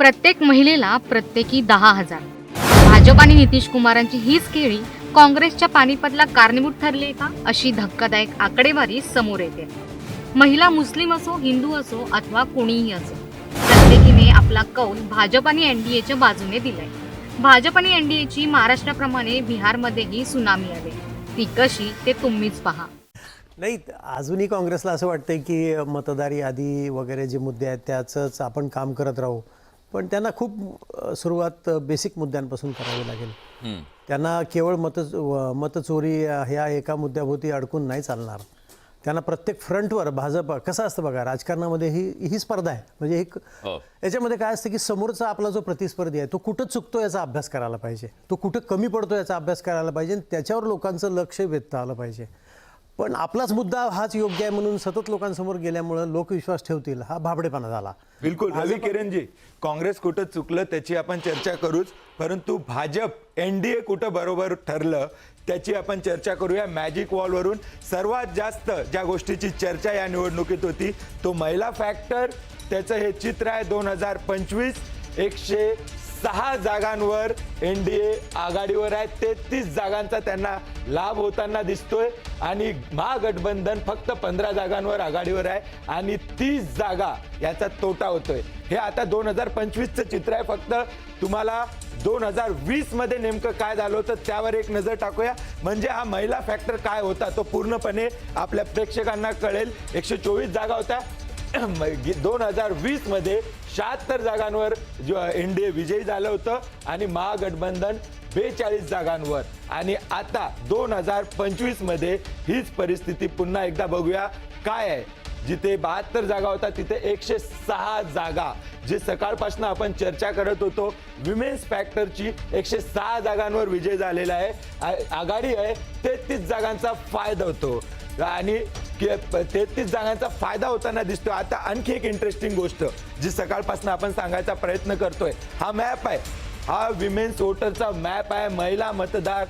प्रत्येक महिलेला प्रत्येकी दहा हजार. भाजप आणि नितीश कुमारांची हीच केळी काँग्रेसच्या पानिपतला कारणीभूत ठरली आहे का? अशी धक्कादायक आकडेवारी समोर येते. महिला मुस्लिम असो हिंदू असो अथवा कोणीही असो प्रत्येकीने आपला कौल भाजप आणि एनडीएच्या बाजूने दिलाय. भाजप आणि एनडीएची महाराष्ट्राप्रमाणे बिहारमध्येही सुनामी आली. ती कशी ते तुम्हीच पहा. नाही अजूनही काँग्रेसला असं वाटतंय की मतदार यादी वगैरे जे मुद्दे आहेत त्याचंच आपण काम करत राहू. पण त्यांना खूप सुरुवात बेसिक मुद्द्यांपासून करावी लागेल. त्यांना केवळ मत मतचोरी ह्या एका मुद्द्याभोवती अडकून नाही चालणार. त्यांना प्रत्येक फ्रंटवर भाजप कसं असतं बघा राजकारणामध्ये ही ही स्पर्धा आहे. म्हणजे एक याच्यामध्ये काय असतं की समोरचा आपला जो प्रतिस्पर्धी आहे तो कुठं चुकतो याचा अभ्यास करायला पाहिजे. तो कुठं कमी पडतो याचा अभ्यास करायला पाहिजे आणि त्याच्यावर लोकांचं लक्ष वेधता आलं पाहिजे. पण आपलाच मुद्दा हाच योग्य आहे म्हणून सतत लोकांसमोर गेल्यामुळं लोक विश्वास ठेवतील हा भाबडेपणा झाला. बिलकुल. रवी किरणजी काँग्रेस कुठं चुकलं त्याची आपण चर्चा करूच परंतु भाजप एनडीए कुठं बरोबर ठरलं त्याची आपण चर्चा करूया मॅजिक वॉलवरून सर्वात जास्त ज्या गोष्टीची चर्चा या निवडणुकीत होती तो महिला फॅक्टर त्याचं हे चित्र आहे दोन हजार पंचवीस. एकशे सहा जागांवर एनडीए आघाडीवर आहे तेहतीस जागांचा त्यांना लाभ होताना दिसतोय. आणि महागठबंधन फक्त पंधरा जागांवर आघाडीवर आहे. आणि तीस जागा याचा तोटा होतोय. हे आता दोन हजार पंचवीसचं चित्र आहे. फक्त तुम्हाला दोन हजार वीसमध्ये नेमकं काय झालं होतं त्यावर एक नजर टाकूया. म्हणजे हा महिला फॅक्टर काय होता तो पूर्णपणे आपल्या प्रेक्षकांना कळेल. एकशे चोवीस जागा होत्या. दोन हजार वीसमध्ये शहात्तर जागांवर एनडीए विजयी झालं होतं आणि महागठबंधन बेचाळीस जागांवर. आणि आता दोन हजार पंचवीसमध्ये हीच परिस्थिती पुन्हा एकदा बघूया. काय आहे? जिथे बहात्तर जागा होता तिथे एकशे सहा जागा. जे सकाळपासून आपण चर्चा करत होतो विमेन्स फॅक्टरची एकशे सहा जागांवर विजय झालेला आहे. आ- आघाडी आहे तेहतीस जागांचा फायदा होतो. आणि की तेहतीस जणांचा फायदा होताना दिसतो आता आणखी एक इंटरेस्टिंग गोष्ट जी सकाळपासून आपण सांगायचा प्रयत्न करतोय. हा मॅप आहे. हा विमेन्स वोटरचा मॅप आहे. महिला मतदार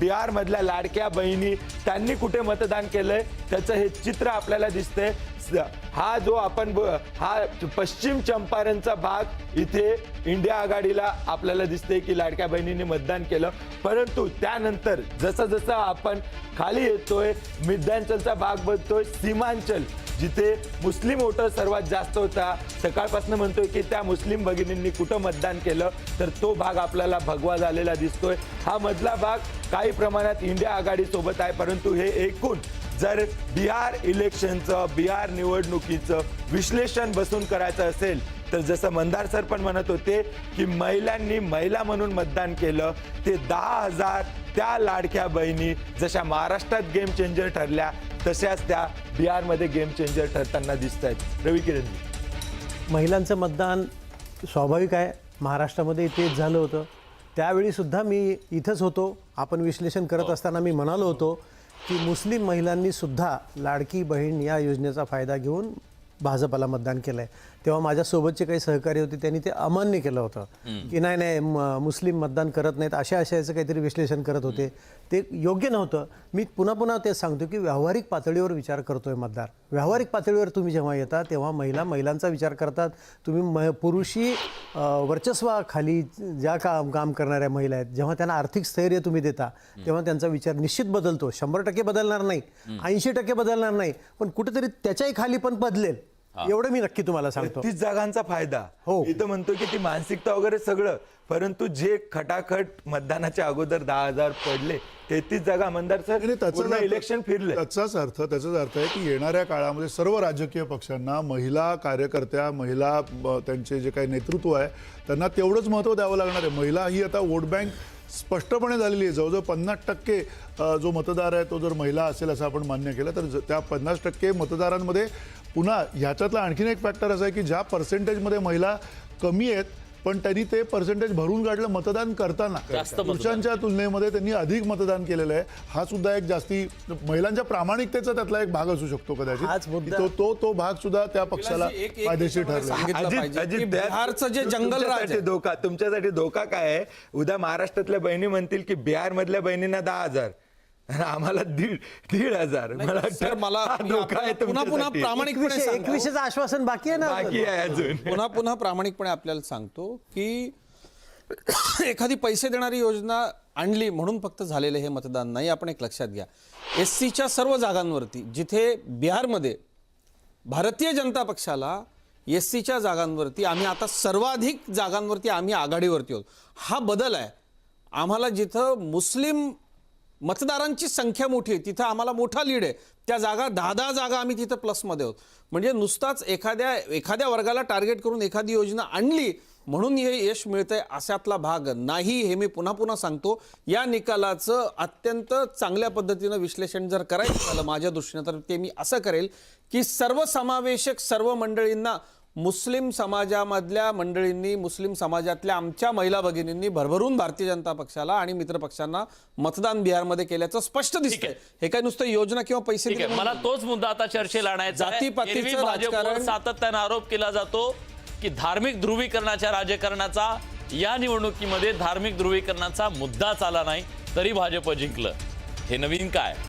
बिहार मधल्या लाडक्या बहिणी त्यांनी कुठे मतदान केलंय? त्याचं हे चित्र आपल्याला दिसतंय. स- हा जो आपण ब- हा पश्चिम चंपारणचा भाग इथे इंडिया आघाडीला आपल्याला दिसते की लाडक्या बहिणींनी मतदान केलं. परंतु त्यानंतर जसं जसं आपण खाली येतोय मिद्यांचलचा भाग बघतोय सीमांचल. जिथे मुस्लिम वोटर सर्वात जास्त होता. सकाळपासून म्हणतोय की त्या मुस्लिम भगिनींनी कुठं मतदान केलं? तर तो भाग आपल्याला भगवा झालेला दिसतोय. हा मधला भाग काही प्रमाणात इंडिया आघाडीसोबत आहे परंतु हे एकूण जर बिहार इलेक्शनचं बिहार निवडणुकीचं विश्लेषण बसून करायचं असेल तर जसं मंदार सर पण म्हणत होते की महिलांनी महिला म्हणून मतदान केलं ते दहा हजार त्या लाडक्या बहिणी जशा महाराष्ट्रात गेम चेंजर ठरल्या तशाच त्या बिहारमध्ये गेम चेंजर ठरताना दिसत आहेत रवी किरणजी महिलांचं मतदान स्वाभाविक आहे. महाराष्ट्रामध्ये तेच झालं होतं. त्यावेळीसुद्धा मी इथंच होतो. आपण विश्लेषण करत असताना मी म्हणालो होतो की मुस्लिम महिलांनी सुद्धा लाडकी बहीण या योजनेचा फायदा घेऊन भाजपाला मतदान केलं आहे तेव्हा माझ्यासोबतचे काही सहकारी होते त्यांनी ते अमान्य केलं होतं. की नाही नाही म- मुस्लिम मतदान करत नाहीत अशा अशाचं काहीतरी विश्लेषण करत होते. ते योग्य नव्हतं. मी पुन्हा पुन्हा तेच सांगतो की व्यावहारिक पातळीवर विचार करतोय मतदार. व्यावहारिक पातळीवर तुम्ही जेव्हा येता तेव्हा महिला महिलांचा विचार करतात. तुम्ही म पुरुषी वर्चस्वाखाली ज्या काम काम करणाऱ्या महिला आहेत जेव्हा त्यांना आर्थिक स्थैर्य तुम्ही देता तेव्हा त्यांचा विचार निश्चित बदलतो. शंभर टक्के बदलणार नाही ऐंशी टक्के बदलणार नाही पण कुठेतरी त्याच्याही खाली पण बदलेल. एवढं मी नक्की तुम्हाला सांगतो. तीस जागांचा फायदा. हो. इथं म्हणतो की ती मानसिकता वगैरे सगळं परंतु जे खटाखट मतदानाच्या अगोदर दहा हजार पडले तेहतीस जागा मंदार सर इलेक्शन फिरले. त्याचाच अर्थ त्याचाच अर्थ आहे की येणाऱ्या काळामध्ये सर्व राजकीय पक्षांना महिला कार्यकर्त्या महिला त्यांचे जे काही नेतृत्व आहे त्यांना तेवढंच महत्त्व द्यावं लागणार आहे. महिला ही आता वोट बँक स्पष्टपणे झालेली आहे. जवळजवळ पन्नास टक्के जो मतदार आहे तो जर महिला असेल असं आपण मान्य केलं तर ज- त्या पन्नास टक्के मतदारांमध्ये पुन्हा ह्याच्यातला आणखीन एक फॅक्टर असा आहे की ज्या पर्सेंटेजमध्ये महिला कमी आहेत पण त्यांनी ते पर्सेंटेज भरून काढलं मतदान करताना. पुरुषांच्या तुलनेमध्ये त्यांनी अधिक मतदान केलेलं आहे. हा सुद्धा एक जास्ती महिलांच्या प्रामाणिकतेचा त्यातला एक भाग असू शकतो कदाचित. तो तो तो भाग सुद्धा त्या पक्षाला फायदेशीर ठरला. जे जंगल धोका तुमच्यासाठी धोका काय आहे? उद्या महाराष्ट्रातल्या बहिणी म्हणतील की बिहार मधल्या बहिणींना दहा हजार. आणि आम्हाला दीड दीड हजार. मला वाटतं सर मला हा धोका आहे पुन्हा पुन्हा तुमच्यासाठी. प्रामाणिकपणे सांगतो. एकविशेचं आश्वासन बाकी आहे ना बाकी आहे अजून. पुन्हा पुन्हा प्रामाणिकपणे आपल्याला सांगतो की एखादी पैसे देणारी योजना आणली म्हणून फक्त झालेलं हे मतदान नाही आपण एक लक्षात घ्या. एस सीच्या सर्व जागांवरती जिथे बिहारमध्ये भारतीय जनता पक्षाला एस सीच्या जागांवरती आम्ही आता सर्वाधिक जागांवरती आम्ही आघाडीवरती आहोत. हा बदल आहे. आम्हाला जिथं मुस्लिम मतदारांची संख्या मोठी आहे. तिथं आम्हाला मोठा लीड आहे. त्या जागा दहा दहा जागा आम्ही तिथं प्लसमध्ये आहोत. म्हणजे नुसताच एखाद्या एखाद्या वर्गाला टार्गेट करून एखादी योजना आणली म्हणून हे यश मिळतंय अशातला भाग नाही हे मी पुन्हा पुन्हा सांगतो. या निकालाचं अत्यंत चांगल्या पद्धतीनं विश्लेषण जर करायचं झालं माझ्या दृष्टीनं तर ते मी असं करेल की सर्वसमावेशक सर्व मंडळींना मुस्लिम समाजामधल्या मंडळींनी मुस्लिम समाजातल्या आमच्या महिला भगिनींनी भरभरून भारतीय जनता पक्षाला आणि मित्र पक्षांना मतदान बिहारमध्ये केल्याचं स्पष्ट दिसतंय. हे काय नुसतं योजना किंवा पैसे ठीक आहे. दिले? मला तोच मुद्दा आता चर्चेला आणायचा आहे. जातीपातीचं एरवी भाजपवर राजकारण- सातत्यानं आरोप केला जातो की धार्मिक ध्रुवीकरणाच्या राजकारणाचा या निवडणुकीमध्ये धार्मिक ध्रुवीकरणाचा मुद्दाच आला नाही तरी भाजप जिंकलं. हे नवीन काय?